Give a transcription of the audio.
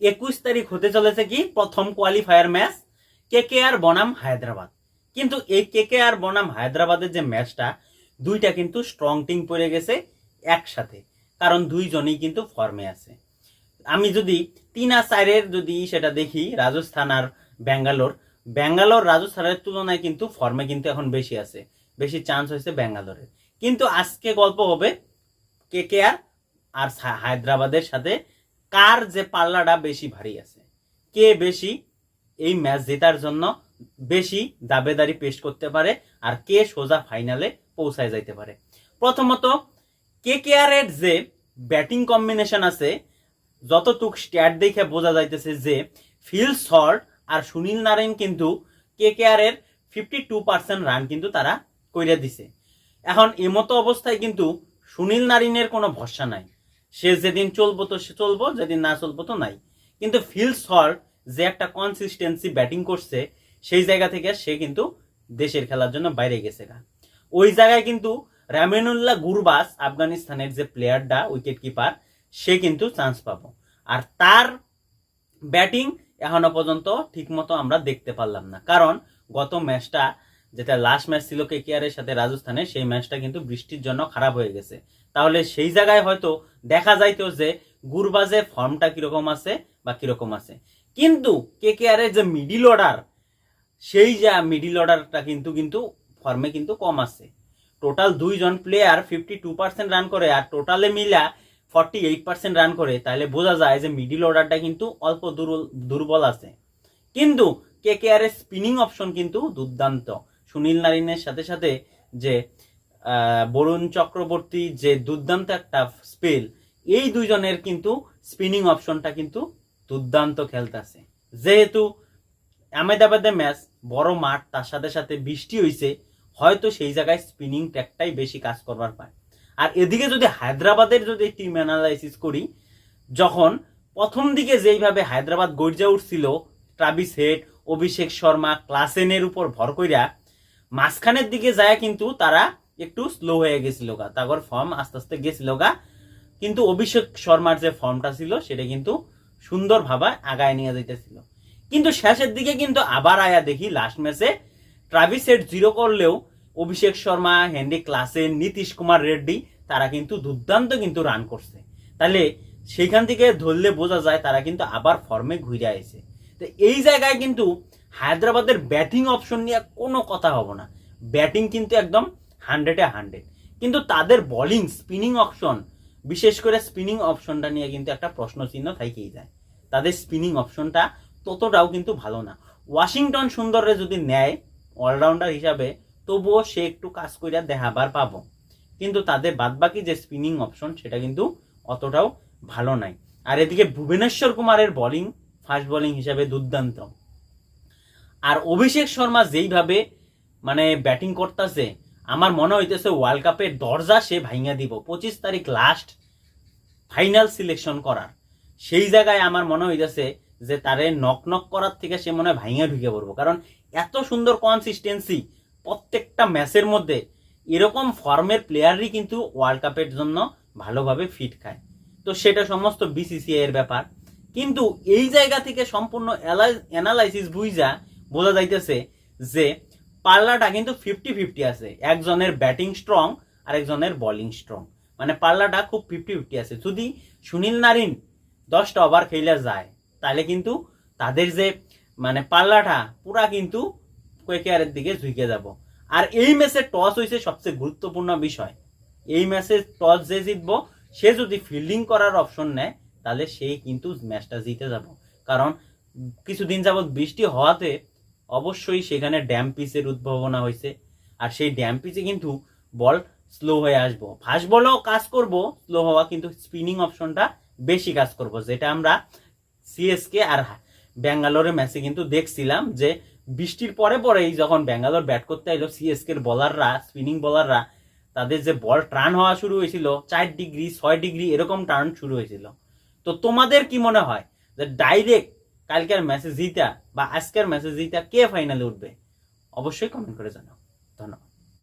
একুশ তারিখ হতে চলেছে কি? প্রথম কোয়ালিফায়ার ম্যাচ কে কে আর বনাম হায়দ্রাবাদ। কিন্তু এই কে কে আর বনাম হায়দ্রাবাদের যে ম্যাচটা দুইটা কিন্তু স্ট্রং টিম পড়ে গেছে একসাথে। কারণ দুইজনই কিন্তু ফর্মে আছে। আমি যদি তিন আর চারের যদি সেটা দেখি, রাজস্থান আর ব্যাঙ্গালোর ব্যাঙ্গালোর রাজস্থানের তুলনায় কিন্তু ফর্মে কিন্তু এখন বেশি আছে। বেশি চান্স হয়েছে ব্যাঙ্গালোরের। কিন্তু আজকে গল্প হবে কে কে আর আর হায়দ্রাবাদের সাথে কার যে পাল্লাটা বেশি ভারী আছে? কে বেশি এই ম্যাচ জেতার জন্য বেশি দাবেদারি পেশ করতে পারে আর কে সোজা ফাইনালে পৌঁছায় যাইতে পারে? প্রথমত কে কে আর এর যে ব্যাটিং কম্বিনেশন আছে, যতটুক স্ট্যাট দেখে বোঝা যাইতেছে যে ফিল শর্ট আর সুনীল নারায়ণ কিন্তু কে কে আর এর ফিফটি টু পার্সেন্ট রান কিন্তু তারা কইরা দিছে। এখন এমতো অবস্থায় কিন্তু সুনীল নারিনের কোনো ভরসা নাই। সে যেদিন চলবো তো সে চলবো, যেদিন না চলবো তো নাই। কিন্তু ফিল শর্ট যে একটা কনসিস্টেন্সি ব্যাটিং করছে, সেই জায়গা থেকে সে কিন্তু দেশের খেলার জন্য বাইরে গেছে গা। ওই জায়গায় কিন্তু রামিনুল্লাহ গুরবাস, আফগানিস্তানের যে প্লেয়ারটা উইকেট কিপার সে কিন্তু চান্স পাবো। আর তার ব্যাটিং এখনও পর্যন্ত ঠিকমতো আমরা দেখতে পারলাম না। কারণ গত ম্যাচটা যেটা লাস্ট ম্যাচ ছিল কে এর সাথে রাজস্থানে, সেই ম্যাচটা কিন্তু বৃষ্টির জন্য খারাপ হয়ে গেছে। তাহলে সেই জায়গায় হয়তো দেখা যাইতো যে গুরবাজের ফর্মটা কীরকম আছে বা কীরকম আছে। কিন্তু কে কে আর যে মিডিল অর্ডার সেই যা মিডিল অর্ডারটা কিন্তু কিন্তু ফর্মে কিন্তু কম আছে। টোটাল দুইজন player fifty two percent run করে আর টোটালে মিলা ফর্টি এইট পার্সেন্ট রান করে, তাহলে বোঝা যায় যে মিডিল অর্ডারটা কিন্তু অল্প দুর্বল আছে। কিন্তু কে কে আর স্পিনিং অপশন কিন্তু দুর্দান্ত। সুনীল নারিনের সাথে সাথে যে বরুণ চক্রবর্তী যে দুর্দান্ত একটা স্পেল, এই দুইজনের কিন্তু স্পিনিং অপশনটা কিন্তু দুর্দান্ত খেলতেছে। যেহেতু আহমেদাবাদের ম্যাচ বড় মাঠ, তার সাথে সাথে বৃষ্টি হয়েছে হয়তো সেই জায়গায় স্পিনিং ট্যাকটাই বেশি কাজ করবার পায়। আর এদিকে যদি হায়দ্রাবাদের যদি টিম অ্যানালাইসিস করি, যখন প্রথম দিকে যেইভাবে হায়দ্রাবাদ গর্জা উঠছিল, ট্রাভিস হেড, অভিষেক শর্মা, ক্লাসেনের উপর ভর কইরা মাঝখানের দিকে যায় কিন্তু তারা একটু স্লো হয়ে গেছিল গা। তারপর ফর্ম আস্তে আস্তে গেছিল গা। কিন্তু অভিষেক শর্মার যে ফর্মটা ছিল, সেটা কিন্তু সুন্দরভাবে আগায় নিয়ে যাইতেছিল। কিন্তু শেষের দিকে কিন্তু আবার আয়া দেখি লাস্ট ম্যাচে ট্রাভিস হেড জিরো করলেও অভিষেক শর্মা হেনরি ক্লাসেন নীতিশ কুমার রেড্ডি তারা কিন্তু দুর্দান্ত কিন্তু রান করছে। তাহলে সেখান থেকে ধরলে বোঝা যায় তারা কিন্তু আবার ফর্মে ঘুরে আইছে। তো এই জায়গায় কিন্তু হায়দ্রাবাদের ব্যাটিং অপশন নিয়ে কোনো কথা হব না। ব্যাটিং কিন্তু একদম হান্ড্রেডে হান্ড্রেড। কিন্তু তাদের বোলিং, স্পিনিং অপশন, বিশেষ করে স্পিনিং অপশনটা নিয়ে কিন্তু একটা প্রশ্ন চিহ্ন থাকেই যায়। তাদের স্পিনিং অপশনটা ততটাও কিন্তু ভালো না। ওয়াশিংটন সুন্দরে যদি নেয় অলরাউন্ডার হিসাবে, তবুও সে একটু কাজ করিয়া দেখাবার পাবো। কিন্তু তাদের বাদবাকি যে স্পিনিং অপশন, সেটা কিন্তু অতটাও ভালো নাই। আর এদিকে ভুবনেশ্বর কুমারের বোলিং, ফাস্ট বোলিং হিসাবে দুর্দান্ত। আর অভিষেক শর্মা যেইভাবে মানে ব্যাটিং করতেছে, আমার মনে হইতেছে ওয়ার্ল্ড কাপের দরজা সে ভাইঙা দিব। পঁচিশ তারিখ লাস্ট ফাইনাল সিলেকশন করার। সেই জায়গায় আমার মনে হইতেছে যে তারে নক নক করার থেকে সে মনে হয় ভাইঙা ঢুকে পড়ব। কারণ এত সুন্দর কনসিস্টেন্সি প্রত্যেকটা ম্যাচের মধ্যে, এরকম ফর্মের প্লেয়ারই কিন্তু ওয়ার্ল্ড কাপের জন্য ভালোভাবে ফিট খায়। তো সেটা সমস্ত বিসিসিআই এর ব্যাপার। কিন্তু এই জায়গা থেকে সম্পূর্ণ অ্যানালাইসিস বুঝা বোঝা যাইতেছে যে পাল্লাটা কিন্তু ফিফটি ফিফটি আছে। একজনের ব্যাটিং স্ট্রং আর একজনের বোলিং স্ট্রং মানে পাল্লাটা খুব ফিফটি ফিফটি আছে। যদি সুনীল নারিন দশটা ওভার খেলে যায়, তাহলে কিন্তু তাদের যে মানে পাল্লাটা পুরা কিন্তু কেকেআরের দিকে ঝুঁকে যাব। আর এই ম্যাচে টস হয়েছে সবচেয়ে গুরুত্বপূর্ণ বিষয়। এই ম্যাচে টস যে জিতবো, সে যদি ফিল্ডিং করার অপশন নেয়, তাহলে সেই কিন্তু ম্যাচটা জিতে যাব। কারণ কিছুদিন যাবৎ বৃষ্টি হওয়াতে অবশ্যই সেখানে ড্যাম পিচের উদ্ভাবনা হয়েছে। আর সেই ড্যাম পিচে কিন্তু বল স্লো হয়ে আসব। ফাস্ট বলও কাজ করব স্লো হওয়া, কিন্তু স্পিনিং অপশনটা বেশি কাজ করব, যেটা আমরা সিএসকে আর ব্যাঙ্গালোরের ম্যাচে কিন্তু দেখছিলাম যে বৃষ্টির পরে পরেই যখন ব্যাঙ্গালোর ব্যাট করতে এলো সিএসকে এর বলাররা স্পিনিং বলাররা তাদের যে বল টার্ন হওয়া শুরু হয়েছিল, চার ডিগ্রি, ছয় ডিগ্রি এরকম টার্ন শুরু হয়েছিল। তো তোমাদের কি মনে হয়? যে ডাইরেক্ট কালকের ম্যাচে জিতা বা আজকের ম্যাচে জিতা কে ফাইনালে উঠবে? অবশ্যই কমেন্ট করে জানাও। ধন্যবাদ।